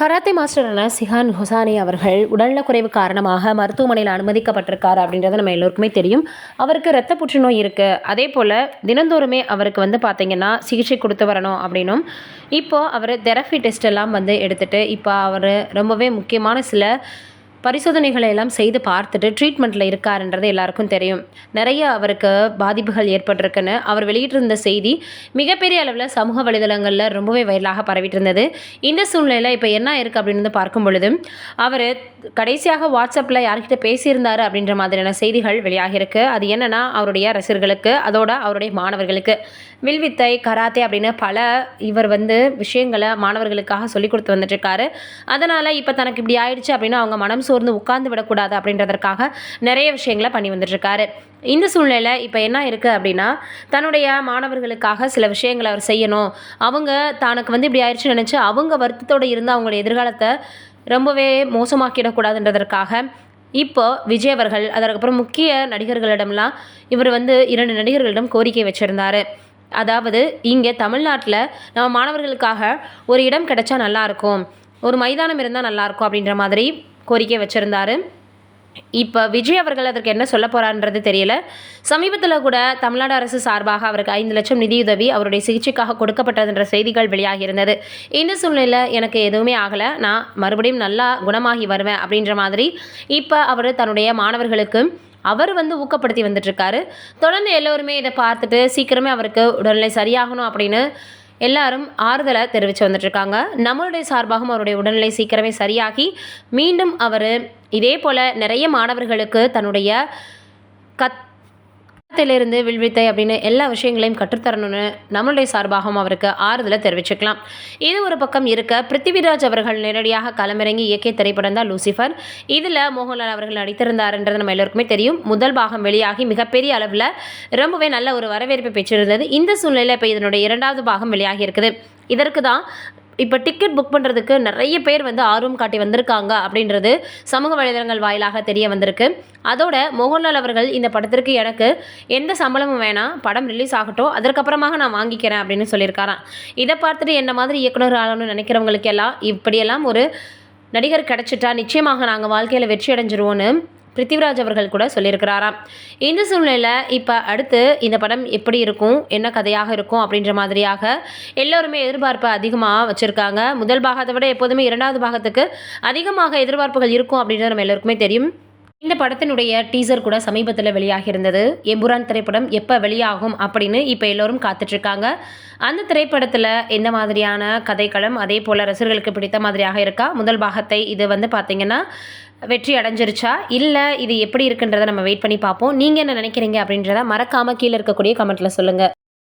Karate மாஸ்டரான Sihan ஹுசானி அவர்கள் உடல்நலக்குறைவு காரணமாக மருத்துவமனையில் அனுமதிக்கப்பட்டிருக்கார் அப்படின்றது நம்ம எல்லோருக்குமே தெரியும். அவருக்கு இரத்த புற்றுநோய் இருக்குது அதே போல் தினந்தோறுமே அவருக்கு வந்து பார்த்திங்கன்னா சிகிச்சை கொடுத்து வரணும் அப்படின்னும். இப்போது அவர் தெரப்பி டெஸ்ட் எல்லாம் வந்து எடுத்துகிட்டு இப்போ அவர் ரொம்பவே முக்கியமான சில பரிசோதனைகளை எல்லாம் செய்து பார்த்துட்டு ட்ரீட்மெண்ட்டில் இருக்காருன்றது எல்லாருக்கும் தெரியும். நிறைய அவருக்கு பாதிப்புகள் ஏற்பட்டிருக்குன்னு அவர் வெளியிட்டிருந்த செய்தி மிகப்பெரிய அளவில் சமூக வலைதளங்களில் ரொம்பவே வைரலாக பரவிட்டு இருந்தது இந்த சூழ்நிலையில் இப்போ என்ன இருக்குது அப்படின்னு வந்து பார்க்கும் பொழுது அவர் கடைசியாக வாட்ஸ்அப்பில் யார்கிட்ட பேசியிருந்தார் அப்படின்ற மாதிரியான செய்திகள் வெளியாகியிருக்கு. அது என்னென்னா அவருடைய ரசிகர்களுக்கு அதோட அவருடைய மாணவர்களுக்கு. வில்வித்தை கராத்தே அப்படின்னு பல இவர் வந்து விஷயங்களை மாணவர்களுக்காக சொல்லிக் கொடுத்து வந்துட்டுருக்காரு. அதனால் இப்போ தனக்கு இப்படி ஆயிடுச்சு அப்படின்னா அவங்க மனம் சோர்ந்து உட்கார்ந்து விடக்கூடாது அப்படின்றதற்காக நிறைய விஷயங்களை பண்ணி வந்துட்டுருக்காரு. இந்த சூழ்நிலை இப்போ என்ன இருக்குது அப்படின்னா தன்னுடைய மாணவர்களுக்காக சில விஷயங்களை அவர் செய்யணும். அவங்க தனக்கு வந்து இப்படி ஆயிடுச்சுன்னு நினச்சி அவங்க வருத்தத்தோடு இருந்து அவங்களுடைய எதிர்காலத்தை ரொம்பவே மோசமாக்கிடக்கூடாதுன்றதற்காக இப்போ விஜய் அவர்கள் அதற்கப்புறம் முக்கிய நடிகர்களிடம்லாம் இவர் வந்து இரண்டு நடிகர்களிடம் கோரிக்கை வச்சுருந்தார். அதாவது இங்கே தமிழ்நாட்டில் நம்ம மாணவர்களுக்காக ஒரு இடம் கிடைச்சா நல்லாயிருக்கும் ஒரு மைதானம் இருந்தால் நல்லாயிருக்கும் அப்படின்ற மாதிரி கோரிக்கை வச்சுருந்தாரு. இப்போ விஜய் அவர்கள் அதற்கு என்ன சொல்ல போகிறான்றது தெரியல. சமீபத்தில் கூட தமிழ்நாடு அரசு சார்பாக அவருக்கு ஐந்து லட்சம் நிதியுதவி அவருடைய சிகிச்சைக்காக கொடுக்கப்பட்டதுன்ற செய்திகள் வெளியாகி இருந்தது இந்த சூழ்நிலையில் எனக்கு எதுவுமே ஆகலை. நான் மறுபடியும் நல்லா குணமாகி வருவேன் அப்படின்ற மாதிரி இப்போ அவர் தன்னுடைய மாணவர்களுக்கு அவர் வந்து ஊக்கப்படுத்தி வந்துட்டுருக்காரு தொடர்ந்து எல்லோருமே இதை பார்த்துட்டு சீக்கிரமே அவருக்கு உடல்நிலை சரியாகணும் அப்படின்னு எல்லாரும் ஆறுதலை தெரிவித்து வந்துட்டுருக்காங்க. நம்மளுடைய சார்பாகவும் அவருடைய உடல்நிலை சீக்கிரமே சரியாகி மீண்டும் அவர் இதே போல் நிறைய மாணவர்களுக்கு தன்னுடைய கத் இருந்து வில்வித்தை அப்படின்னு எல்லா விஷயங்களையும் கற்றுத்தரணும்னு நம்மளுடைய சார்பாகவும் அவருக்கு ஆறுதலை தெரிவிச்சுக்கலாம். இது ஒரு பக்கம் இருக்க பிருத்திவிராஜ் அவர்கள் நேரடியாக களமிறங்கி இயக்கிய திரைப்படம் தான் லூசிஃபர். இதில் மோகன்லால் அவர்கள் நடித்திருந்தாருன்றது நம்ம எல்லோருக்குமே தெரியும். முதல் பாகம் வெளியாகி மிகப்பெரிய அளவில் ரொம்பவே நல்ல ஒரு வரவேற்பை பெற்றிருந்தது. இந்த சூழ்நிலையில் இப்போ இதனுடைய இரண்டாவது பாகம் வெளியாகி இருக்குது. இதற்கு தான் இப்போ டிக்கெட் புக் பண்ணுறதுக்கு நிறைய பேர் வந்து ஆர்வம் காட்டி வந்திருக்காங்க அப்படின்றது சமூக வலைதளங்கள் வாயிலாக தெரிய வந்திருக்கு. அதோட மோகன்லால் அவர்கள் இந்த படத்திற்கு எனக்கு எந்த சம்பளமும் வேணாம் படம் ரிலீஸ் ஆகட்டும் அதற்கப்புறமாக நான் வாங்கிக்கிறேன் அப்படின்னு சொல்லியிருக்காராம். இதை பார்த்துட்டு என்ன மாதிரி இயக்குனர் ஆகணும்னு நினைக்கிறவங்களுக்கெல்லாம் இப்படியெல்லாம் ஒரு நடிகர் கிடச்சிட்டா நிச்சயமாக நாங்கள் வாழ்க்கையில் வெற்றி அடைஞ்சிருவோன்னு பிருத்திவிராஜ் அவர்கள் கூட சொல்லியிருக்கிறாராம். இந்த சூழ்நிலையில் இப்போ அடுத்து இந்த படம் எப்படி இருக்கும் என்ன கதையாக இருக்கும் அப்படின்ற மாதிரியாக எல்லோருமே எதிர்பார்ப்பு அதிகமாக வச்சுருக்காங்க. முதல் பாகத்தை விட எப்போதுமே இரண்டாவது பாகத்துக்கு அதிகமாக எதிர்பார்ப்புகள் இருக்கும் அப்படின்றது நம்ம எல்லோருக்குமே தெரியும். இந்த படத்தினுடைய டீசர் கூட சமீபத்தில் வெளியாகி இருந்தது எம்புரான் திரைப்படம் எப்போ வெளியாகும் அப்படின்னு இப்போ எல்லோரும் காத்துட்ருக்காங்க. அந்த திரைப்படத்தில் எந்த மாதிரியான கதைக்களம் அதே போல் ரசிகர்களுக்கு பிடித்த மாதிரியாக இருக்கா? முதல் பாகத்தை இது வந்து பார்த்திங்கன்னா வெற்றி அடைஞ்சிருச்சா? இல்லை இது எப்படி இருக்குன்றதை நம்ம வெயிட் பண்ணி பார்ப்போம். நீங்கள் என்ன நினைக்கிறீங்க அப்படின்றத மறக்காமல் கீழே இருக்கக்கூடிய கமெண்ட்டில் சொல்லுங்கள்